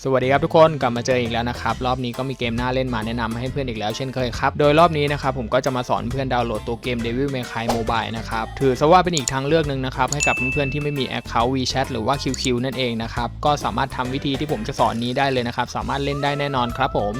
สวัสดีครับทุกคนกลับมาเจออีกแล้วนะครับ รอบนี้ก็มีเกมน่าเล่นมาแนะนำให้เพื่อนอีกแล้วเช่นเคยครับ โดยรอบนี้นะครับผมก็จะมาสอนเพื่อนดาวน์โหลดตัวเกม Devil May Cry Mobile นะครับ ถือซะว่าเป็นอีกทางเลือกหนึ่งนะครับ ให้กับเพื่อนๆที่ไม่มี Account WeChat หรือว่า QQ นั่นเองนะครับ ก็สามารถทำวิธีที่ผมจะสอนนี้ได้เลยนะครับ สามารถเล่นได้แน่นอนครับผม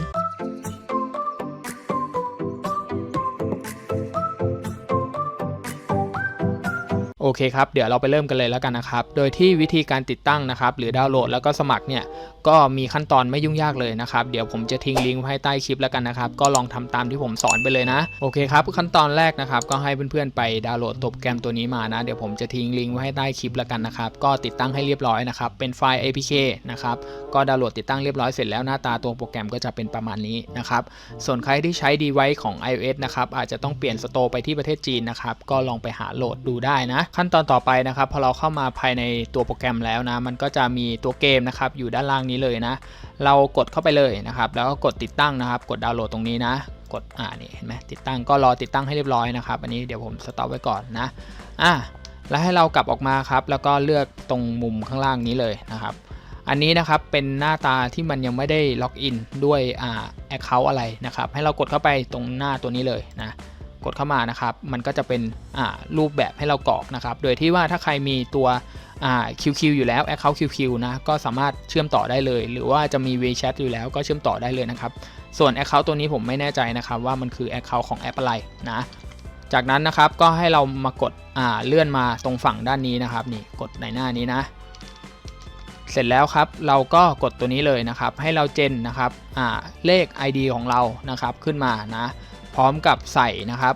โอเคครับ เดี๋ยวเราไปเริ่มกันเลยแล้วกันนะครับ โดยที่วิธีการติดตั้งนะครับ หรือดาวน์โหลดแล้วก็สมัครเนี่ย ก็มีขั้นตอนไม่ยุ่งยากเลยนะครับ เดี๋ยวผมจะทิ้งลิงก์ไว้ใต้คลิปแล้วกันนะครับ ก็ลองทำตามที่ผมสอนไปเลยนะ โอเคครับ ขั้นตอนแรกนะครับ ก็ให้เพื่อนๆไปดาวน์โหลดตัวโปรแกรมตัวนี้มานะ เดี๋ยวผมจะทิ้งลิงก์ไว้ให้ใต้คลิปแล้วกันนะครับ ก็ติดตั้งให้เรียบร้อยนะครับ เป็นไฟล์ APK นะครับ ก็ดาวน์โหลดติดตั้งเรียบร้อยเสร็จแล้วหน้าตาตัวโปรแกรมก็จะเป็นประมาณนี้นะครับ ส่วนใครที่ใช้ device ของ iOS นะครับ อาจจะต้องเปลี่ยนสโตร์ไปที่ประเทศจีนนะครับ ก็ลองไปหาโหลดดูได้นะขั้นตอนต่อไปนะครับพอเราเข้ามาภายในตัวโปรแกรมแล้วนะ มันก็จะมีตัวเกมนะครับอยู่ด้านล่างนี้เลยนะ เรากดเข้าไปเลยนะครับ แล้วก็กดติดตั้งนะครับ กดดาวน์โหลดตรงนี้นะ กดอ่านี่เห็นไหมติดตั้งก็รอติดตั้งให้เรียบร้อยนะครับ อันนี้เดี๋ยวผมสต็อปไว้ก่อนนะอะแล้วให้เรากลับออกมาครับแล้วก็เลือกตรงมุมข้างล่างนี้เลยนะครับอันนี้นะครับเป็นหน้าตาที่มันยังไม่ได้ล็อกอินด้วยอ่าแอคเคาท์อะไรนะครับให้เรากดเข้าไปตรงหน้าตัวนี้เลยนะ กดเข้ามานะครับ มันก็จะเป็นรูปแบบให้เรากรอกนะครับ โดยที่ว่าถ้าใครมีตัว QQ อยู่แล้ว Account QQ นะก็สามารถเชื่อมต่อได้เลย หรือว่าจะมี WeChat อยู่แล้วก็เชื่อมต่อได้เลยนะครับ ส่วน Account ตัวนี้ผมไม่แน่ใจนะครับ ว่ามันคือ Account ของแอปอะไรนะ จากนั้นนะครับก็ให้เรามากดาเลื่อนมาตรงฝั่งด้านนี้นะครับนี่กดในหน้านี้นะเสร็จแล้วครับเราก็กดตัวนี้เลยนะครับ ให้เราเจนนะครับเลข ID ของเรานะครับขึ้นมานะ พร้อมกับใส่นะครับ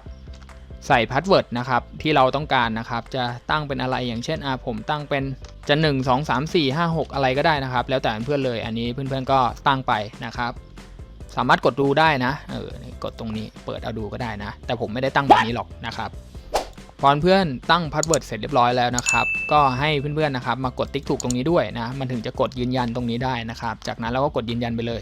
ใส่พาสเวิร์ดนะครับที่เราต้องการนะครับ จะตั้งเป็นอะไรอย่างเช่นอ่าผมตั้งเป็นจะ 1 2 3 4 5 6 อะไรก็ได้นะครับ แล้วแต่เพื่อนเลยอันนี้เพื่อนๆก็ตั้งไปนะครับ สามารถกดดูได้นะเออกดตรงนี้เปิดเอาดูก็ได้นะ แต่ผมไม่ได้ตั้งแบบนี้หรอกนะครับพอเพื่อนตั้งพาสเวิร์ดเสร็จเรียบร้อยแล้วนะครับ ก็ให้เพื่อนๆนะครับ มากดติ๊กถูกตรงนี้ด้วยนะ มันถึงจะกดยืนยันตรงนี้ได้นะครับ จากนั้นเราก็กดยืนยันไปเลย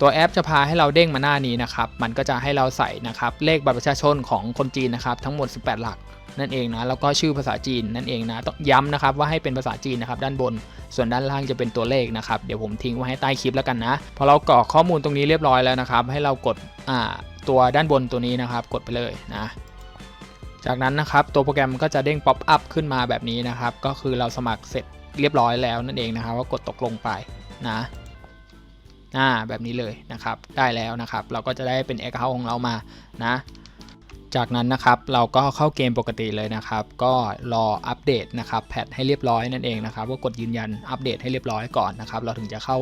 ตัวแอปจะพาให้เราเด้งมาหน้านี้นะครับ มันก็จะให้เราใส่นะครับเลขบัตรประชาชนของคนจีนนะครับทั้งหมด 18 หลักนั่นเองนะแล้วก็ชื่อภาษาจีนนั่นเองนะต้องย้ำนะครับว่าให้เป็นภาษาจีนนะครับด้านบน ส่วนด้านล่างจะเป็นตัวเลขนะครับเดี๋ยวผมทิ้งไว้ให้ใต้คลิปแล้วกันนะพอเรากรอกข้อมูลตรงนี้เรียบร้อยแล้วนะครับ ให้เรากดอ่าตัวด้านบนตัวนี้นะครับ กดไปเลยนะจากนั้นนะครับตัวโปรแกรมก็จะเด้งป๊อปอัพขึ้นมาแบบนี้นะครับ ก็คือเราสมัครเสร็จเรียบร้อยแล้วนั่นเองนะครับว่ากดตกลงไปนะ อ่าแบบนี้เลยนะครับได้แล้วนะครับ เราก็จะได้เป็น Account ของเรามานะจากนั้นนะครับเราก็เข้าเกมปกติเลยนะครับ ก็รออัปเดตนะครับแพทให้เรียบร้อยนั่นเองนะครับก็กดยืนยันอัปเดตให้เรียบร้อยก่อนนะครับเราถึงจะเข้า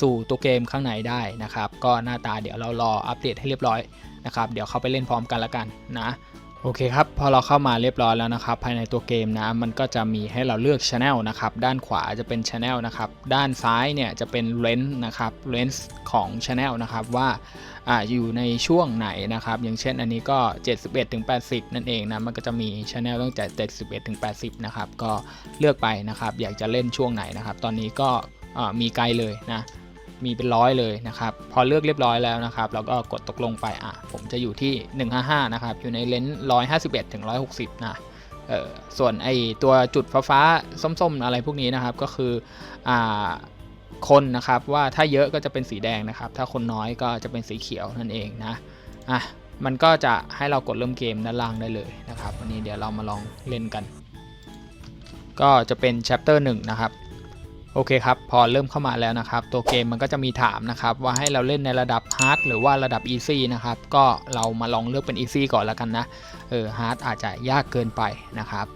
สู่ตัวเกมข้างในได้นะครับ ก็หน้าตาเดี๋ยวเรารออัปเดตให้เรียบร้อยนะครับ เดี๋ยวเข้าไปเล่นพร้อมกันละกันนะ โอเคครับ พอเราเข้ามาเรียบร้อยแล้วนะครับ ภายในตัวเกมนะ มันก็จะมีให้เราเลือก Channel นะครับ ด้านขวาจะเป็น Channel นะครับ ด้านซ้ายเนี่ยจะเป็น Range นะครับ Range ของ Channel นะครับว่าอ่าอยู่ในช่วงไหนนะครับ อย่างเช่นอันนี้ก็ 71ถึง80 นั่นเองนะ มันก็จะมี Channel ตั้งแต่ 71ถึง80 นะครับ ก็เลือกไปนะครับ อยากจะเล่นช่วงไหนนะครับ ตอนนี้ก็มีไกลเลยนะ มีเป็นร้อยเลยนะครับ พอเลือกเรียบร้อยแล้วนะครับ เราก็กดตกลงไปอะผมจะอยู่ที่ 155 นะครับ อยู่ในเลนส์151ถึง160 นะเออส่วนไอตัวจุดฟ้าๆส้มๆ อะไรพวกนี้นะครับ ก็คืออ่าคนนะครับว่าถ้าเยอะก็จะเป็นสีแดงนะครับ ถ้าคนน้อยก็จะเป็นสีเขียวนั่นเองนะอะมันก็จะให้เรากดเริ่มเกมด้านล่างได้เลยนะครับ วันนี้เดี๋ยวเรามาลองเล่นกัน ก็จะเป็น chapter 1 นะครับ โอเคครับ พอเริ่มเข้ามาแล้วนะครับ ตัวเกมมันก็จะมีถามนะครับ ว่าให้เราเล่นในระดับ Hard หรือว่าระดับ Easy นะครับ ก็เรามาลองเลือกเป็น Easy ก่อนแล้วกันนะ เออ Hard อาจจะยากเกินไปนะครับ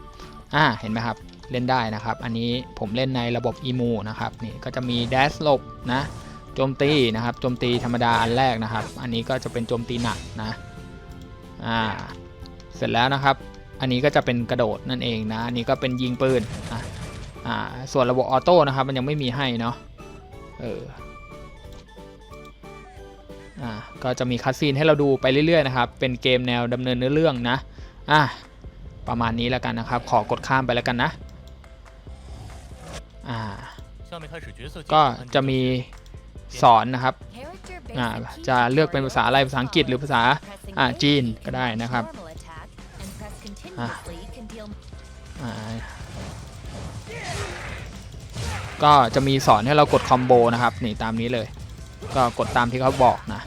อ่า เห็นไหมครับ เล่นได้นะครับ อันนี้ผมเล่นในระบบ EMU นะครับ นี่ก็จะมี Dash หลบนะ โจมตีนะครับ โจมตีธรรมดาอันแรกนะครับ อันนี้ก็จะเป็นโจมตีหนักนะ อ่า เสร็จแล้วนะครับ อันนี้ก็จะเป็นกระโดดนั่นเองนะ อันนี้ก็เป็นยิงปืนอะ อ่าส่วนระบบออโต้นะครับมันยังไม่มีให้เนาะเอออ่าก็จะมีคัสซีนให้เราดูไปเรื่อยๆนะครับเป็นเกมแนวดำเนินเนื้อเรื่องนะอะประมาณนี้แล้วกันนะครับ ขอกดข้ามไปแล้วกันนะอ่าก็จะมีสอนนะครับอ่าจะเลือกเป็นภาษาอะไรภาษาอังกฤษหรือภาษาอ่าจีนก็ได้นะครับอ่า ก็จะมีสอนให้เรากดคอมโบนะครับนี่ตามนี้เลย ก็กดตามที่เขาบอกนะ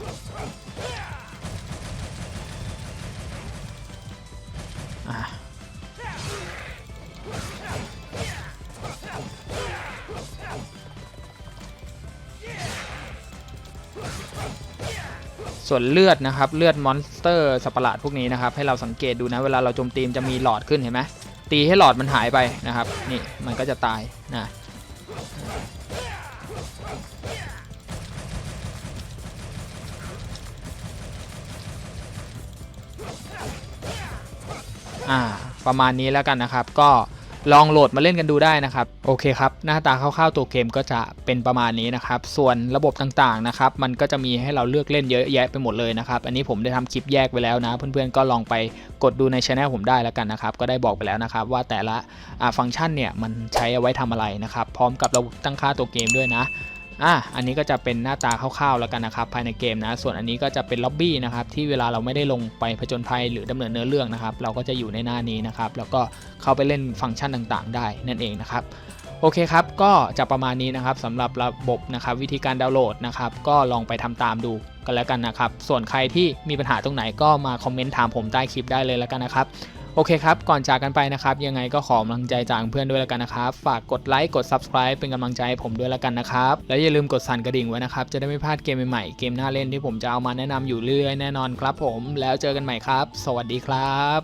ส่วนเลือดนะครับเลือดมอนสเตอร์สัประหลาดพวกนี้นะครับให้เราสังเกตดูนะเวลาเราโจมตีมจะมีหลอดขึ้นเห็นไหมตีให้หลอดมันหายไปนะครับนี่มันก็จะตายนะ อ่าประมาณนี้แล้วกันนะครับ ก็ลองโหลดมาเล่นกันดูได้นะครับโอเคครับหน้าตาคร่าวๆตัวเกมก็จะเป็นประมาณนี้นะครับ ส่วนระบบต่างๆนะครับ มันก็จะมีให้เราเลือกเล่นเยอะแยะไปหมดเลยนะครับ อันนี้ผมได้ทำคลิปแยกไว้แล้วนะ เพื่อนๆก็ลองไปกดดูในช anel ผมได้แล้วกันนะครับ ก็ได้บอกไปแล้วนะครับ ว่าแต่ละฟังก์ชันเนี่ยมันใช้เอาไว้ทำอะไรนะครับ พร้อมกับระบบตั้งค่าตัวเกมด้วยนะ อะอันนี้ก็จะเป็นหน้าตาคร่าวๆแล้วกันนะครับภายในเกมนะ ส่วนอันนี้ก็จะเป็นล็อบบี้นะครับที่เวลาเราไม่ได้ลงไปผจญภัยหรือดำเนินเนื้อเรื่องนะครับเราก็จะอยู่ในหน้านี้นะครับแล้วก็เข้าไปเล่นฟังก์ชันต่างๆ ได้นั่นเองนะครับโอเคครับ ก็จะประมาณนี้นะครับสำหรับระบบนะครับวิธีการดาวน์โหลดนะครับ ก็ลองไปทำตามดูกันแล้วกันนะครับ ส่วนใครที่มีปัญหาตรงไหนก็มาคอมเมนต์ถามผมใต้คลิปได้เลยแล้วกันนะครับ โอเคครับ ก่อนจากกันไปนะครับ ยังไงก็ขอกำลังใจจากเพื่อนด้วยแล้วกันนะครับ ฝากกดไลค์กด Subscribe เป็นกำลังใจให้ผมด้วยแล้วกันนะครับ แล้วอย่าลืมกดสั่นกระดิ่งไว้นะครับ จะได้ไม่พลาดเกมใหม่ๆ เกมน่าเล่นที่ผมจะเอามาแนะนำอยู่เรื่อยแน่นอนครับผม แล้วเจอกันใหม่ครับ สวัสดีครับ